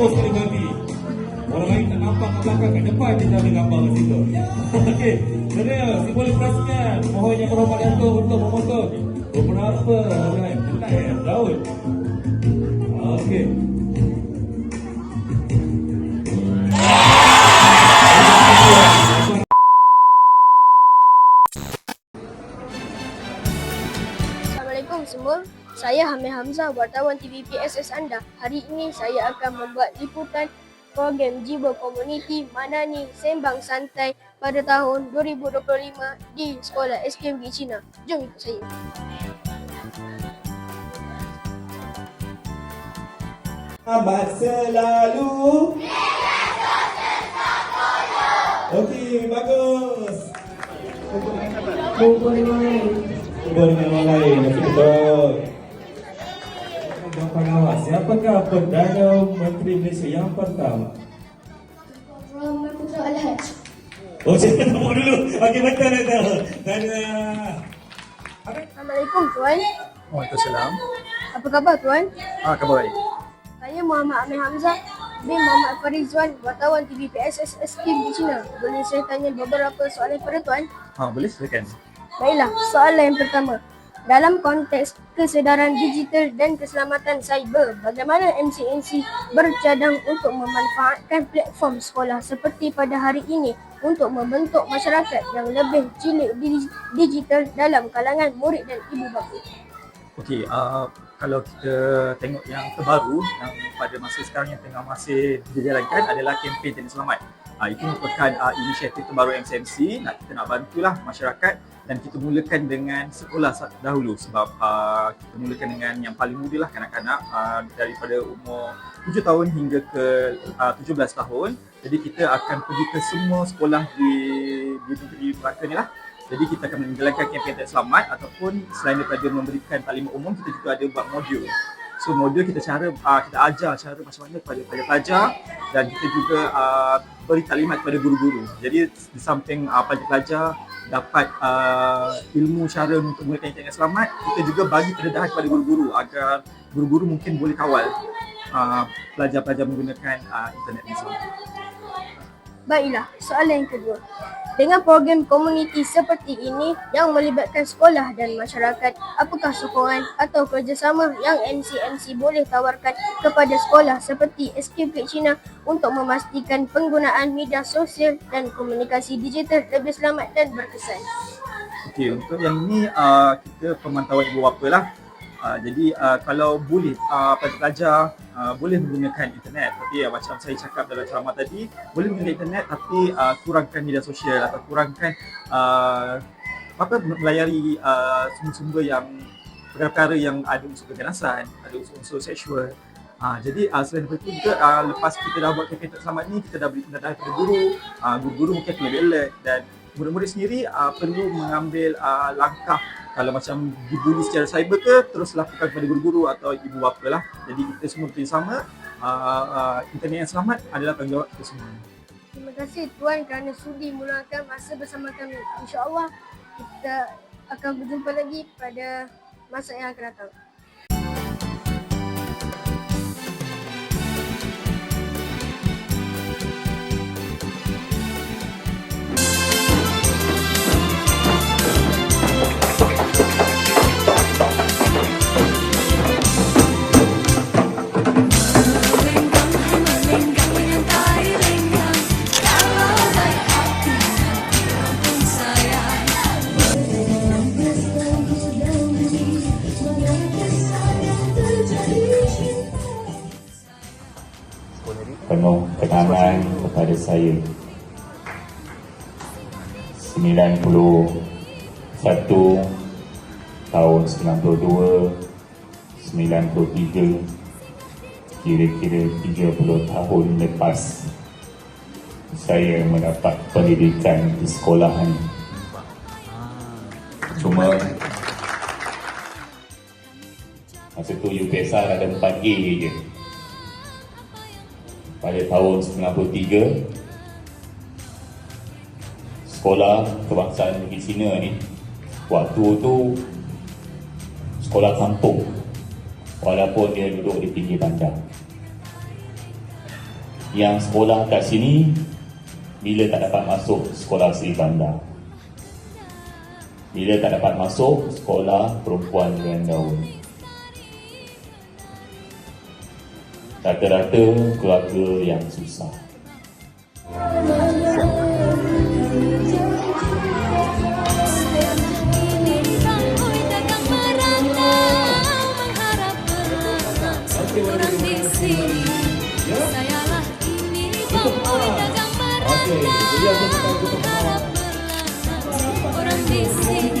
Fokus sekali babi. Orang lain tak nampak kat belakang kat depan dia dah ada gambar kat situ. Okey. Jadi simbol perhatian. Mohon yang berhormat Dato' untuk memotong beberapa orang helai daun. Okey. Hamid Hamzah, wartawan TVPSS anda. Hari ini saya akan membuat liputan program Jiwa Komuniti Manani Sembang Santai pada tahun 2025 di Sekolah SKMG Cina. Jom ikut saya. Selamat selalu. Okey, bagus. Kumpul dengan orang lain. Kumpul dengan orang lain. Betul. Awak, siapakah Perdana Menteri Malaysia yang pertama? Al-Haj. Oh, saya nombor dulu. Okey, betul, betul. Uh, Assalamualaikum Tuan. Waalaikumsalam. Apa khabar Tuan? Ah, khabar baik. Saya Muhammad Amir Hamzah bin Muhammad Farizwan, wartawan TVPSS SKMG Cina. Boleh saya tanya beberapa soalan kepada Tuan? Ha, boleh silakan. Baiklah, soalan yang pertama. Dalam konteks kesedaran digital dan keselamatan cyber, bagaimana MCNC bercadang untuk memanfaatkan platform sekolah seperti pada hari ini untuk membentuk masyarakat yang lebih cilik di- digital dalam kalangan murid dan ibu bapa? Okey, uh, kalau kita tengok yang terbaru yang pada masa sekarang yang tengah masih dijalankan adalah kempen Teknik Selamat. Uh, itu merupakan uh, inisiatif terbaru MCMC nak kita nak bantulah masyarakat dan kita mulakan dengan sekolah dahulu sebab uh, kita mulakan dengan yang paling muda lah kanak-kanak uh, daripada umur 7 tahun hingga ke uh, 17 tahun. Jadi kita akan pergi ke semua sekolah di di negeri Melaka ni lah jadi kita akan menjalankan kempen tak selamat ataupun selain daripada memberikan taklimat umum kita juga ada buat modul. So modul kita cara uh, kita ajar cara macam mana kepada pelajar-pelajar dan kita juga uh, beri taklimat kepada guru-guru. Jadi di samping uh, pelajar-pelajar dapat uh, ilmu cara untuk menggunakan internet selamat, kita juga bagi kededahan kepada guru-guru agar guru-guru mungkin boleh kawal uh, pelajar-pelajar menggunakan uh, internet yang selamat. Baiklah, soalan yang kedua. Dengan program komuniti seperti ini yang melibatkan sekolah dan masyarakat, apakah sokongan atau kerjasama yang MCMC boleh tawarkan kepada sekolah seperti SKP China untuk memastikan penggunaan media sosial dan komunikasi digital lebih selamat dan berkesan? Okey, untuk yang ini uh, kita pemantauan ibu bapa lah. Uh, jadi uh, kalau boleh uh, pelajar uh, boleh menggunakan internet tapi uh, macam saya cakap dalam ceramah tadi boleh menggunakan internet tapi uh, kurangkan media sosial atau kurangkan uh, apa melayari uh, sumber-sumber yang perkara-perkara yang ada unsur keganasan, ada unsur-unsur seksual. Uh, jadi uh, selain daripada itu juga uh, lepas kita dah buat kempen tak selamat ni kita dah beri pendataan kepada guru, uh, guru-guru mungkin lebih alert dan murid-murid sendiri uh, perlu mengambil uh, langkah kalau macam dibuli secara cyber ke terus lakukan kepada guru-guru atau ibu bapa lah. Jadi kita semua bersama uh, uh, internet yang selamat adalah tanggungjawab kita semua. Terima kasih Tuan kerana sudi meluangkan masa bersama kami. InsyaAllah kita akan berjumpa lagi pada masa yang akan datang. Penuh kenangan kepada saya. 91 tahun 92 93 kira-kira 30 tahun lepas saya mendapat pendidikan di sekolahan. Cuma masa tu UPSR ada 4A je pada tahun 93 sekolah kebangsaan negeri Cina ni waktu tu sekolah kampung walaupun dia duduk di pinggir bandar. Yang sekolah kat sini bila tak dapat masuk sekolah Sri Bandar. Bila tak dapat masuk sekolah perempuan Rendaun. Rata-rata keluarga yang susah. Orang di sini, sayalah ini bangkoi dagang Okey, jadi aku cakap kita Harap berlama, orang di sini.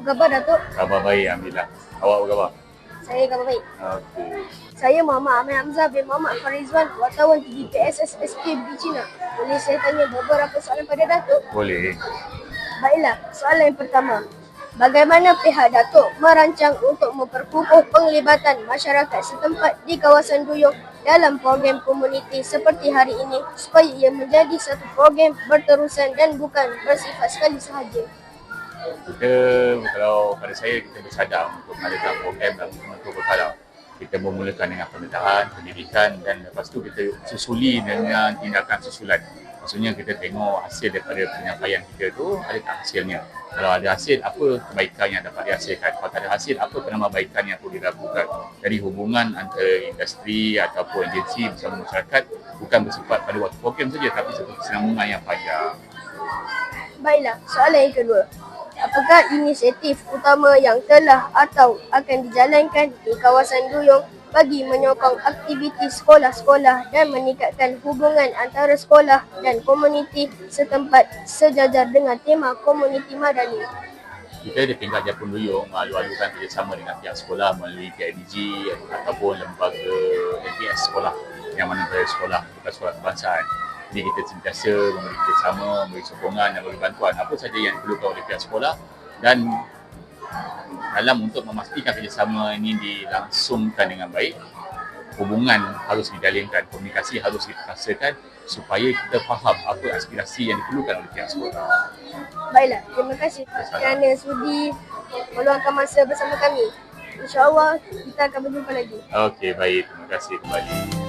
Apa khabar Datuk? Khabar baik Alhamdulillah. Awak apa khabar? Saya khabar baik. Okey. Saya Muhammad Amir Hamzah bin Muhammad Farizwan, wartawan TGPSS SK Bicina. Boleh saya tanya beberapa soalan pada Datuk? Boleh. Baiklah, soalan yang pertama. Bagaimana pihak Datuk merancang untuk memperkukuh penglibatan masyarakat setempat di kawasan Duyung dalam program komuniti seperti hari ini supaya ia menjadi satu program berterusan dan bukan bersifat sekali sahaja? Kita kalau pada saya kita bersadar untuk mengadakan program dalam bentuk berkala. Kita memulakan dengan pemetaan, pendidikan dan lepas tu kita susuli dengan tindakan susulan. Maksudnya kita tengok hasil daripada penyampaian kita tu adakah hasilnya. Kalau ada hasil, apa kebaikan yang dapat dihasilkan. Kalau tak ada hasil, apa penambahbaikan yang perlu dilakukan. Jadi hubungan antara industri ataupun agensi bersama masyarakat bukan bersifat pada waktu program saja tapi satu kesinambungan yang panjang. Baiklah, soalan yang kedua. Apakah inisiatif utama yang telah atau akan dijalankan di kawasan Duyung bagi menyokong aktiviti sekolah-sekolah dan meningkatkan hubungan antara sekolah dan komuniti setempat sejajar dengan tema komuniti madani? kita di tingkat Japun Duyung lalu-lalukan kerjasama dengan pihak sekolah melalui PIDG ataupun lembaga NPS sekolah yang mana sekolah bukan sekolah kebangsaan. Jadi kita sentiasa memberi kerjasama, memberi sokongan dan memberi bantuan apa saja yang diperlukan oleh pihak sekolah dan dalam untuk memastikan kerjasama ini dilangsungkan dengan baik hubungan harus dijalinkan, komunikasi harus diperasakan supaya kita faham apa aspirasi yang diperlukan oleh pihak sekolah. Baiklah, terima kasih kerana sudi meluangkan masa bersama kami. InsyaAllah kita akan berjumpa lagi. Okey, baik. Terima kasih kembali.